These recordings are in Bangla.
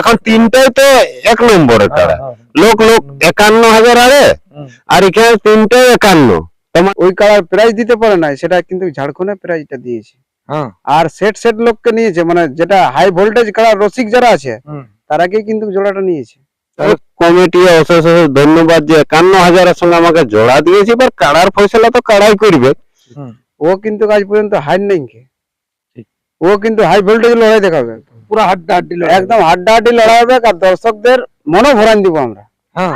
এখন তিনটাই তো এক নম্বরের কাড়া লোক লোক একান্ন হাজার আরে আর এখানে তিনটাই একান্ন। তোমার ওই কালার প্রাইজ দিতে পারে না সেটা কিন্তু ঝাড়খণ্ডে প্রাইজটা দিয়েছে। হ্যাঁ। আর সেট সেট লোককে নিয়েছে মানে যেটা হাই ভোল্টেজ কালার রসিক যারা আছে। তারাকে কিন্তু জোড়াটা নিয়েছে। কমিটি অশেষ অশেষ ধন্যবাদ যে একান্ন হাজারের সঙ্গে আমাকে জোড়া দিয়েছে এবার কাড়ার ফয়সলা তো কাড়াই করবে। ও কিন্তু আজ পর্যন্ত হাই নেই কে। ও কিন্তু হাই ভোল্টেজ লড়াই দেখাবে। পুরা হাড্ডা হাড্ডি একদম হাড্ডাহাড্ডি লড়াই হবে আর দর্শকদের মনও ভরান দিব আমরা। হ্যাঁ।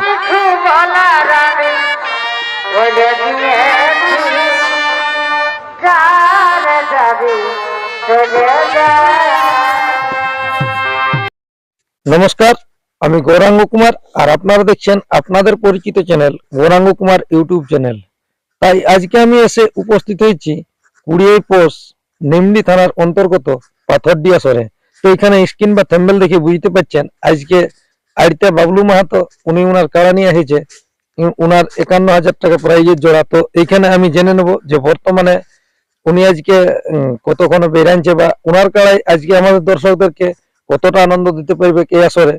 নমস্কার আমি গৌরাঙ্গ কুমার আর আপনারা দেখছেন আপনাদের পরিচিত channel Gauranga Kumar YouTube channel. তাই আজকে আমি এসে উপস্থিত হয়েছি কুড়িয়ে পোষ নিমলি থানার অন্তর্গত পাথরডিয়া সরে তো এখানে স্ক্রিন বা থ্যাম্বেল দেখে বুঝতে পারছেন, আজকে আড়িতে বাবলু মাহাতো, উনি উনার কাড়া নিয়ে এসেছে উনার একান্ন হাজার টাকা প্রাইজের জোড়া। তো এইখানে আমি জেনে নেব যে বর্তমানে উনি আজকে কতক্ষণ বেরানছে বা উনার কাড়াই আজকে আমাদের দর্শকদেরকে কতটা আনন্দ দিতে পারবে কে আসরে,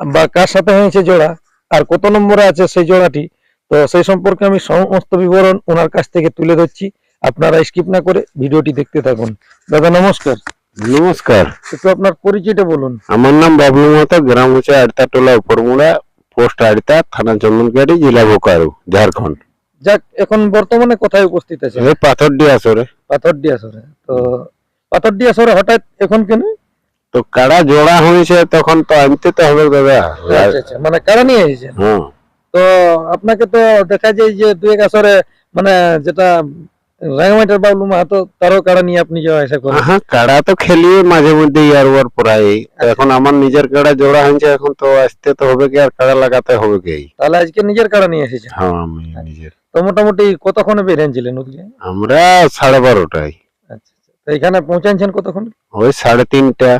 বা কার সাথে হয়েছে জোড়া, আর কত নম্বরে আছে সেই জোড়াটি। তো সেই সম্পর্কে আমি সমস্ত বিবরণ ওনার কাছ থেকে তুলে ধরছি, আপনারা স্কিপ না করে ভিডিওটি দেখতে থাকুন। দাদা, নমস্কার। নমস্কার। একটু আপনার পরিচয়টা বলুন। আমার নাম বাবলু মাতো গ্রাম হচ্ছে আড়তা টোলা উপরমুড়া পোস্ট আড়তা থানা চন্দনকাটি জেলা বোকারো ঝাড়খণ্ড। যাক এখন বর্তমানে কোথায় উপস্থিত আছে? পাথরডি আসরে। পাথরডিয়া সরে তো পাথরডিয়া সরে হঠাৎ এখন কেন? তো কাড়া জোড়া হয়েছে তখন তো আনতে তো হবে দাদা। আচ্ছা আচ্ছা মানে কারা নিয়ে এসেছেন? হ্যাঁ। তো আপনাকে তো দেখা যায় যে দুই এক আসরে মানে যেটা রাঙামাটির বাবলু মাহাতো তারও কারা নিয়ে আপনি যাওয়া আসা করেন। হ্যাঁ কাড়া তো খেলি মাঝে মধ্যে ইয়ার ওয়ার প্রায়। এখন আমার নিজের কাড়া জোড়া হয়েছে এখন তো আসতে তো হবে কি আর কাড়া লাগাতে হবে কি? তাহলে আজকে নিজের কারা নিয়ে এসেছেন? হ্যাঁ আমি নিজের। তো মোটামুটি কতক্ষণে বেরিয়েছিলেন ওদিকে আমরা সাড়ে বারোটায়। আচ্ছা আচ্ছা। তো এখানে পৌঁছাচ্ছেন কতক্ষণ? ওই সাড়ে তিনটা।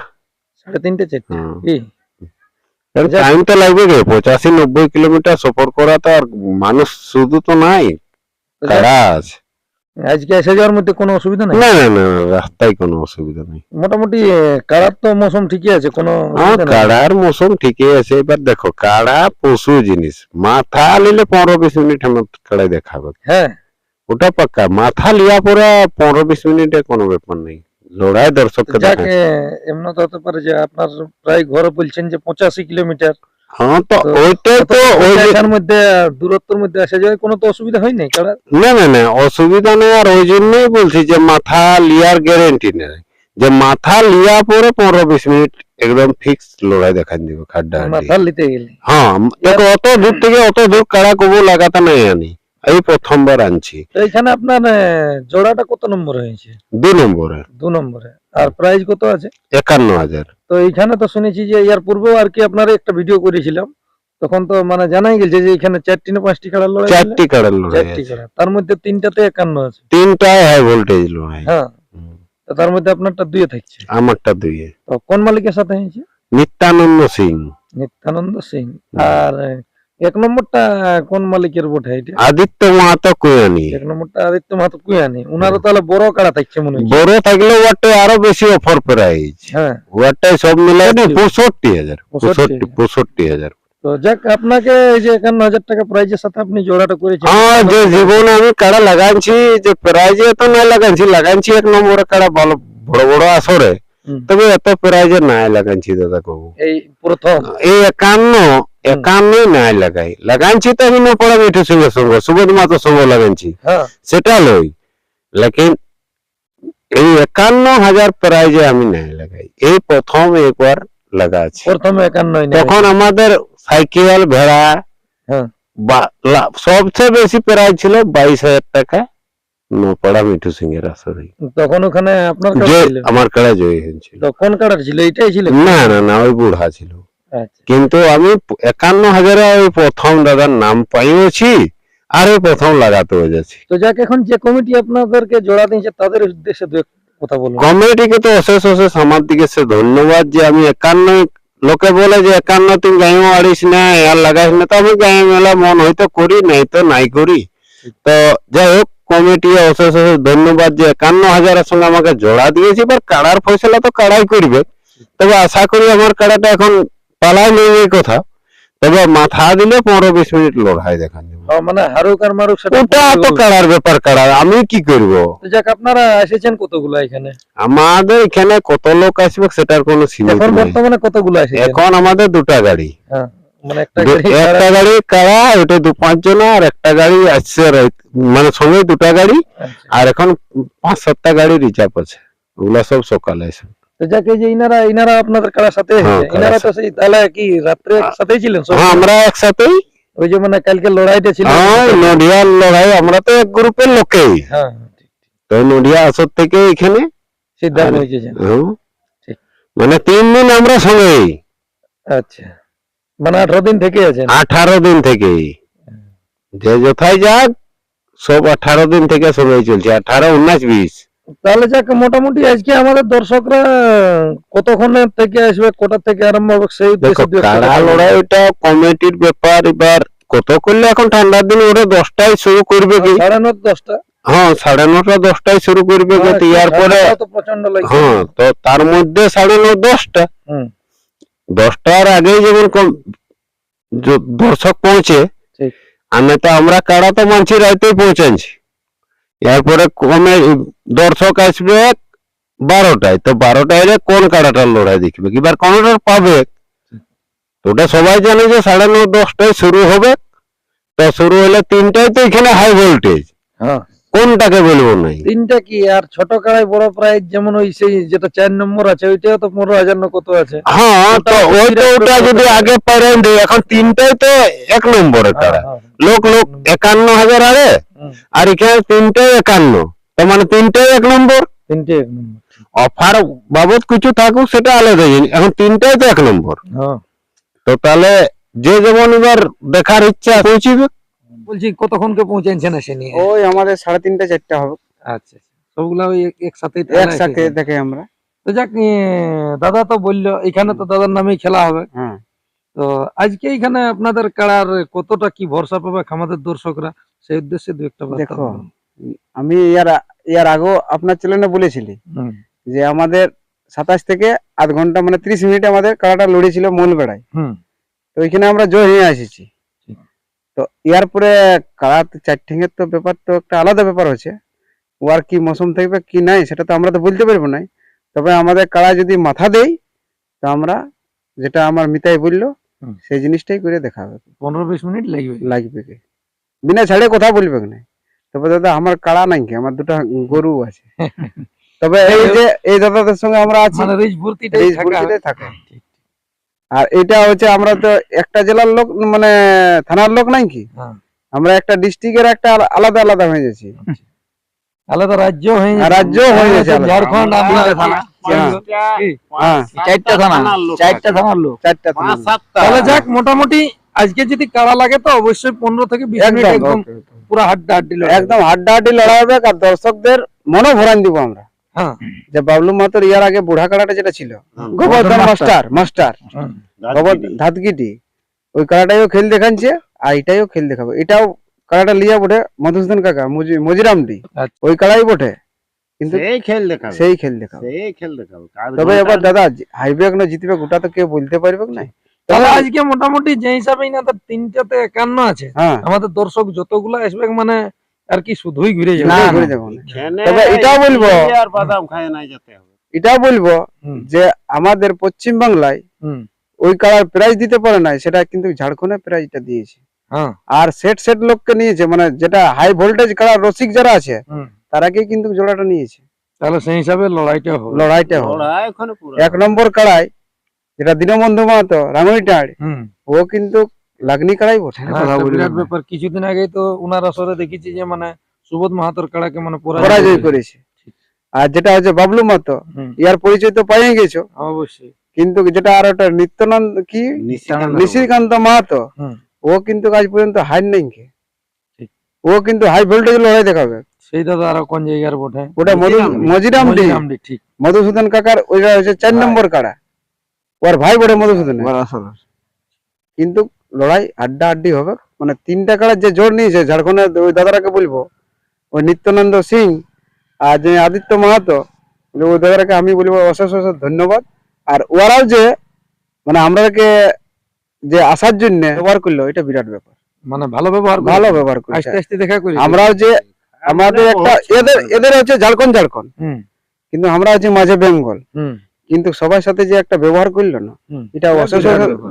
সাড়ে তিনটে চারটে। কি? টাইম তো লাগবে রে পঁচাশি নব্বই কিলোমিটার সফর করা তো আর মানুষ শুধু তো নাই। কাড়া আছে। আজকে এসে যাওয়ার মধ্যে কোনো অসুবিধা নেই? না না রাস্তায় কোনো অসুবিধা নেই। মোটামুটি কারার তো মৌসুম ঠিকই আছে কোনো কাড়ার মৌসুম ঠিকই আছে এবার দেখো কাড়া পশু জিনিস মাথা নিলে পনেরো বিশ মিনিট আমার কাড়াই দেখাবে। হ্যাঁ। ওটা পাক্কা মাথা লিয়া পরে পনেরো বিশ মিনিটে কোনো ব্যাপার নেই। লড়াই দর্শককে দেখা এমন হতে পারে যে আপনার প্রায় ঘরে বলছেন যে পঁচাশি কিলোমিটার। হ্যাঁ তো তো তো ওই যে- মধ্যে দূরত্বের মধ্যে আসা যায় কোনো তো অসুবিধা হয় নাই কারণ না না না অসুবিধা নেই আর ওই জন্যই বলছি যে মাথা লিয়ার গ্যারেন্টি নেই। যে মাথা লিয়া পরে পনেরো বিশ মিনিট একদম ফিক্স লড়াই দেখান দিব খাড্ডা মাথা গেলে। হ্যাঁ দেখো অত দূর থেকে অত দূর কাড়া কবু লাগাতে নাই আনি এই প্রথমবার আনছি। তো এখানে আপনার জোড়াটা কত নম্বর হয়েছে? দু নম্বরে। দু নম্বরে। আর প্রাইস কত আছে? একান্ন হাজার। তো এইখানে তো শুনেছি যে ইয়ার পূর্বেও আর কি আপনার একটা ভিডিও করেছিলাম। তখন তো মানে জানাই গেছে যে এখানে চারটি না পাঁচটি কাড়ার লড়াই চারটি কাড়ার লড়াই চারটি তার মধ্যে তিনটাতে একান্ন আছে। তিনটায় হাই ভোল্টেজ লড়াই। হ্যাঁ। তো তার মধ্যে আপনারটা দুয়ে থাকছে। আমারটা দুইয়ে। তো কোন মালিকের সাথে হয়েছে? নিত্যানন্দ সিং। নিত্যানন্দ সিং। আর এক নম্বরটা কোন মালিকের বটে এটা আদিত্য মাহাতো কুয়ানি। এক নম্বরটা আদিত্য মাহাতো কুয়ানি। উনারও তাহলে বড় কাড়া থাকছে মনে হয়। বড় থাকলে ওয়াটে আরও বেশি অফার প্রাইজ হ্যাঁ। ওয়াটাই সব মিলাই কত? পঁয়ষট্টি হাজার। পঁয়ষট্টি? পঁয়ষট্টি হাজার। তো যাক আপনাকে এই যে একান্ন হাজার টাকা প্রাইজের সাথে আপনি জোড়াটা করেছেন। হ্যাঁ যে জীবনে আমি কাড়া লাগাইছি যে প্রাইজে তো নাই লাগাইছি লাগাইছি এক নম্বরে কাড়া ভালো বড় বড় আসরে। তবে এত প্রাইজে নাই লাগাইছি দাদা কবু এই প্রথম। এই একান্ন তো লাগাইছি সেটা লই লেকিন এই একান্ন হাজার প্রাইজে আমি নাই লাগাই এই প্রথম একবার লাগাচ্ছি প্রথমে একান্ন তখন আমাদের সাইকেল ভেড়া সবচেয়ে বেশি প্রাইজ ছিল বাইশ হাজার টাকা নপড়া মিঠু সিং এর আসরে তখন ওখানে আপনার কাড়া আমার কাড়া জয় হয়েছিল তো কোন কাড়ার ছিল এটাই ছিল না না না ওই বুড়া ছিল কিন্তু আমি একান্ন হাজারে প্রথম দাদার নাম পাইছি আর প্রথম লাগাতে যাচ্ছি তো যাক এখন যে কমিটি আপনাদেরকে জোড়া দিয়েছে তাদের উদ্দেশ্যে কথা বলুন। কমিটিকে তো অশেষ অশেষ আমার দিকে সে ধন্যবাদ যে আমি একান্ন লোকে বলে যে একান্ন তুই গাঁয়ে আড়িস না আর লাগাইস না তো আমি গাঁয়ে মেলা মন হয়তো করি নাই তো নাই করি। তো যাই হোক কমিটি অশেষ অশেষ ধন্যবাদ যে একান্ন হাজারের সঙ্গে আমাকে জোড়া দিয়েছে এবার কাড়ার ফয়সলা তো কাড়াই করবে। তবে আশা করি আমার কাড়াটা এখন পালায় নেই এই কথা। তবে মাথা দিলে পনেরো বিশ মিনিট লড়াই দেখান। মানে হারুক আর মারুক ওটা তো কাড়ার ব্যাপার কাড়া আমি কি করব? যাক আপনারা এসেছেন কতগুলো এখানে? আমাদের এখানে কত লোক আসবে সেটার কোনো সীমিত এখন বর্তমানে কতগুলো এখন আমাদের দুটা গাড়ি। হ্যাঁ মানে একটা গাড়ি কাড়া ওটা দু পাঁচ জন আর একটা গাড়ি আসছে মানে সঙ্গে দুটা গাড়ি আচ্ছা। আর এখন পাঁচ সাতটা গাড়ি রিজার্ভ আছে। ওগুলা সব সকালে এসে। তো যাক যে ইনারা ইনারা আপনাদের কারার সাথে হ্যাঁ, এসেছে। কারার ইনারা তো সেই তাহলে কি রাত্রে একসাথেই ছিলেন? হ্যাঁ আমরা একসাথেই। ওই যে মানে কালকে লড়াইটা ছিল হ্যাঁ নডিয়ার লড়াই আমরা তো এক গ্রুপের লোকেই। হ্যাঁ তো নডিয়া আসর থেকে এখানে? সিদ্ধান্ত আরে- হয়েছে হ্যাঁ। ঠিক। মানে তিন দিন আমরা সঙ্গেই। আচ্ছা। মানে আঠারো দিন থেকে আছেন? আঠারো দিন থেকেই। যে যথাই যাক সব আঠারো দিন থেকে সবাই চলছে। আঠারো উনিশ বিশ। তাহলে যাক মোটামুটি আজকে আমাদের দর্শকরা কতক্ষণের থেকে আসবে কোটা থেকে আরম্ভ হবে সেই কাড়া লড়াই ওটা কমিটির ব্যাপার এবার কত করলে এখন ঠান্ডার দিন ওরা দশটায় শুরু করবে কি? সাড়ে নটা দশটা। হ্যাঁ সাড়ে নটা দশটায় শুরু করবে কি? হ্যাঁ, ইয়ার পরে হ্যাঁ তো তার মধ্যে সাড়ে ন দশটা। হুম। দশটার আগেই যেমন কম- দর্শক পৌঁছে। আর না তো আমরা কাড়া তো মানছি রাইতেই পৌঁছাচ্ছি এরপরে কমে দর্শক আসবে বারোটায়। তো বারোটায় কোন কাড়াটার লড়াই দেখবে? এবার কোনটার পাবে? ওটা সবাই জানে যে সাড়ে ন দশটায় শুরু হবে। তো শুরু হলে তিনটায় তো এখানে হাই ভোল্টেজ হ্যাঁ। কোনটাকে বলব নাই? তিনটা কি? আর ছোট কাড়াই বড় প্রাইজ যেমন ওই সেই যেটা চার নম্বর আছে ওইটাও তো পনেরো হাজার না কত আছে? হ্যাঁ তো ওটা ওই তো বিরাট ওটা যদি আগে পারেন এখন তিনটায় তো এক নম্বরের কাড়া হ্যাঁ, লোক লোক একান্ন হাজার আরে? আর এখানে তিনটাই একান্ন। তো মানে তিনটাই এক নম্বর? তিনটে এক নম্বর। অফার বাবদ কিছু থাকুক সেটা আলাদা এখন তিনটাই তো এক নম্বর। হ্যাঁ। তো তাহলে যে যেমন এবার দেখার ইচ্ছা পৌঁছিবে বলছি কতক্ষণকে পৌঁছাচ্ছেন এসে নিয়ে? ওই আমাদের সাড়ে তিনটা চারটা হবে। আচ্ছা সবগুলা ওই একসাথে একসাথে দেখে আমরা। তো যাক দাদা তো বলল এখানে তো দাদার নামেই খেলা হবে। হ্যাঁ। তো আজকে এখানে আপনাদের কাড়ার কতটা কি ভরসা পাবে আমাদের দর্শকরা? সেই উদ্দেশ্যে দু একটা দেখো। আমি ইয়ার ইয়ার আগেও আপনার চ্যানেলে বলেছিলি যে আমাদের সাতাশ থেকে আধ ঘণ্টা মানে ত্রিশ মিনিট আমাদের কাড়াটা লড়েছিল মূলবেড়ায়। হুম। তো ওইখানে আমরা জয় হয়ে এসেছি। তো ইয়ার পরে কাড়া তো চার ঠেঙের তো ব্যাপার তো একটা আলাদা ব্যাপার হচ্ছে ও আর কি মৌসুম থাকবে কি নাই সেটা তো আমরা তো বলতে পারব না তবে আমাদের কাড়া যদি মাথা দেই তো আমরা যেটা আমার মিতাই বলল সেই জিনিসটাই করে দেখা দেখাবে পনেরো বিশ মিনিট লাগবে। লাগবে কি? বিনা ছাড়ে কথা বলবে না তবে দাদা আমার কাড়া নাই কি? আমার দুটা গরু আছে। তবে এই যে এই দাদাদের সঙ্গে আমরা আছি মানে ভর্তিটাই থাকা। থাকে। ঠিক, আর এটা হচ্ছে আমরা তো একটা জেলার লোক মানে থানার লোক নাই কি? হ্যাঁ। আমরা একটা ডিস্ট্রিক্টের একটা আলাদা আলাদা হয়ে যাচ্ছি আলাদা রাজ্য হয়ে রাজ্য হয়ে গেছে ঝাড়খণ্ড থানা, হ্যাঁ। হ্যাঁ। চারটা থানা চারটা থানার লোক। চারটা থানা তাহলে যাক মোটামুটি আজকে যদি কাড়া লাগে তো অবশ্যই পনেরো থেকে বিশ মিনিট একদম. পুরো হাড্ডা হাড্ডি লড়াই হবে। একদম হাড্ডাহাড্ডি লড়াই হবে আর দর্শকদের মনও ভরান দিব আমরা। হ্যাঁ যে বাবলু মাতর ইয়ার আগে বুড়া কাড়াটা যেটা ছিল গোবর্ধন মাস্টার। মাস্টার গোবর ধাতগিটি ওই কাড়াটাইও খেল দেখাচ্ছে আর এটাইও খেল দেখাবো। এটাও কাড়াটা লিয়া বটে মধুসূদন কাকা মজিরামডি আচ্ছা। ওই কাড়াই বটে। কিন্তু সেই খেল দেখাবে। সেই খেল দেখাবো। সেই খেল দেখাবে। তবে এবার দাদা না জিতবে গোটা তো কেউ বলতে পারবে না? তাহলে আজকে মোটামুটি যে হিসাবে ইনাদের তিনটাতে একান্ন আছে। হ্যাঁ। আমাদের দর্শক যতগুলো আসবে মানে আর কি শুধুই ঘুরে যাবে? না, না, ঘুরে যাব তবে এটাও বলব। আর বাদাম খায় নাই যেতে হবে। এটাও বলব যে আমাদের পশ্চিম বাংলায় ওই কাড়ার প্রাইজ দিতে পারে না সেটা কিন্তু ঝাড়খণ্ডে প্রাইজটা দিয়েছে। হ্যাঁ। আর সেট সেট লোককে নিয়েছে মানে যেটা হাই ভোল্টেজ কাড়া রসিক যারা আছে হুম। তারাকেই কিন্তু জোড়াটা নিয়েছে। তাহলে সেই হিসাবে লড়াইটা হবে। লড়াইটা হবে। লড়াই ওখানে পুরো। এক নম্বর কাড়াই যেটা দীনবন্ধু মাহাতো রাঙড়িটাড় হুম। ও কিন্তু লাগনি কাড়াই বটে? হ্যাঁ, একটা বিরাট ব্যাপার। কিছুদিন আগেই তো উনার আসরে দেখেছি যে মানে সুবোধ মাহাতোর কাড়াকে মানে পরাজয় করেছে। আর যেটা হচ্ছে বাবলু মাহাতো ইয়ার পরিচয় তো পাইয়ে গেছো। অবশ্যই। কিন্তু যেটা আর ওটা নিত্যানন্দ কি? নিশিকান্ত মাহাতো ও কিন্তু আজ পর্যন্ত হার নেই ও কিন্তু হাই ভোল্টেজ লড়াই দেখাবে। সেই দাদা আরও কোন জায়গার বটে? ওটা মধু মজিরামডি, ঠিক। মধুসূদন কাকার ওইটা হচ্ছে চার নম্বর কাড়া। ওর ভাই বটে মধুসূদন কিন্তু লড়াই আড্ডা আড্ডি হবে। মানে তিনটা কাড়ার যে জোর নিয়েছে ঝাড়খণ্ডের ওই দাদারাকে বলব ওই নিত্যানন্দ সিং আর যে আদিত্য মাহাতো ওই দাদারাকে আমি বলব অশেষ অশেষ ধন্যবাদ। আর ওরাও যে মানে আমাদেরকে যে আসার জন্য ব্যবহার করল এটা বিরাট ব্যাপার। মানে ভালো ব্যবহার ভালো ব্যবহার করছে আস্তে আস্তে দেখা করি। আমরাও যে আমাদের একটা এদের এদের হচ্ছে ঝাড়খণ্ড ঝাড়খণ্ড। কিন্তু আমরা হচ্ছে মাঝে বেঙ্গল। হুম। কিন্তু সবার সাথে যে একটা ব্যবহার করল না এটা অশেষ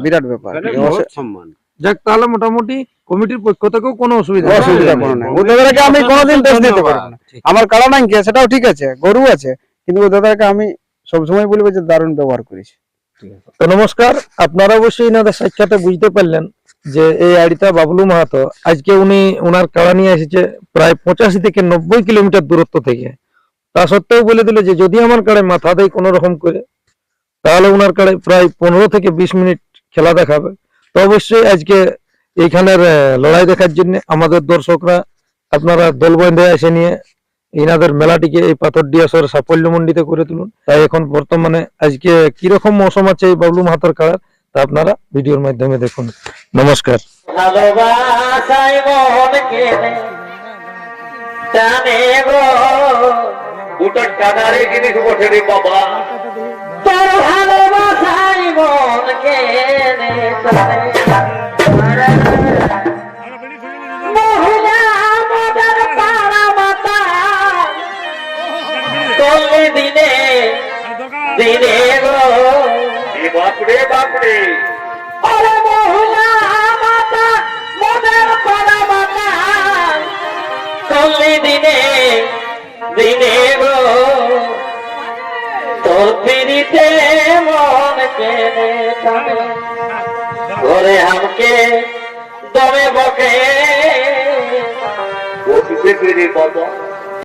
বিরাট ব্যাপার। মানে সম্মান। যাক তাহলে মোটামুটি কমিটির পক্ষ থেকেও কোনো অসুবিধা। অসুবিধা কোনো নাই। ওদেরকে আমি কোনোদিন দোষ দিতে পারব না। আমার কালা নাই কে সেটাও ঠিক আছে গরু আছে কিন্তু ওদেরকে আমি সবসময় বলব যে দারুণ ব্যবহার করেছি তো নমস্কার আপনারা অবশ্যই এনাদের সাক্ষাতে বুঝতে পারলেন যে এই আড়িতা বাবলু মাহাতো আজকে উনি ওনার কাড়া নিয়ে এসেছে প্রায় পঁচাশি থেকে নব্বই কিলোমিটার দূরত্ব থেকে। তা সত্ত্বেও বলে দিল যে, যদি আমার কাড়ে মাথা দেয় কোনো রকম করে, তাহলে ওনার কাড়ে প্রায় পনেরো থেকে বিশ মিনিট খেলা দেখাবে। তো অবশ্যই আজকে এইখানের লড়াই দেখার জন্য আমাদের দর্শকরা, আপনারা দল বেঁধে এসে নিয়ে ইনাদের মেলাটিকে এই পাথরডিয়া সাফল্য সাফল্যমণ্ডিত করে তুলুন। তাই এখন বর্তমানে আজকে কীরকম মৌসুম আছে এই বাবলু মাহাতর কাড়ার, তা আপনারা ভিডিওর মাধ্যমে দেখুন। নমস্কার। কেনে জানে গো দুটো কানারে জিনিস বসে রে বাবা। তোর ভালোবাসাই মন কেনে চল্লি দিনে দিনে গো। বাপরে বাপরে। মন কেনে ঘরে আমাকে দমে বকে। ও রে বাবা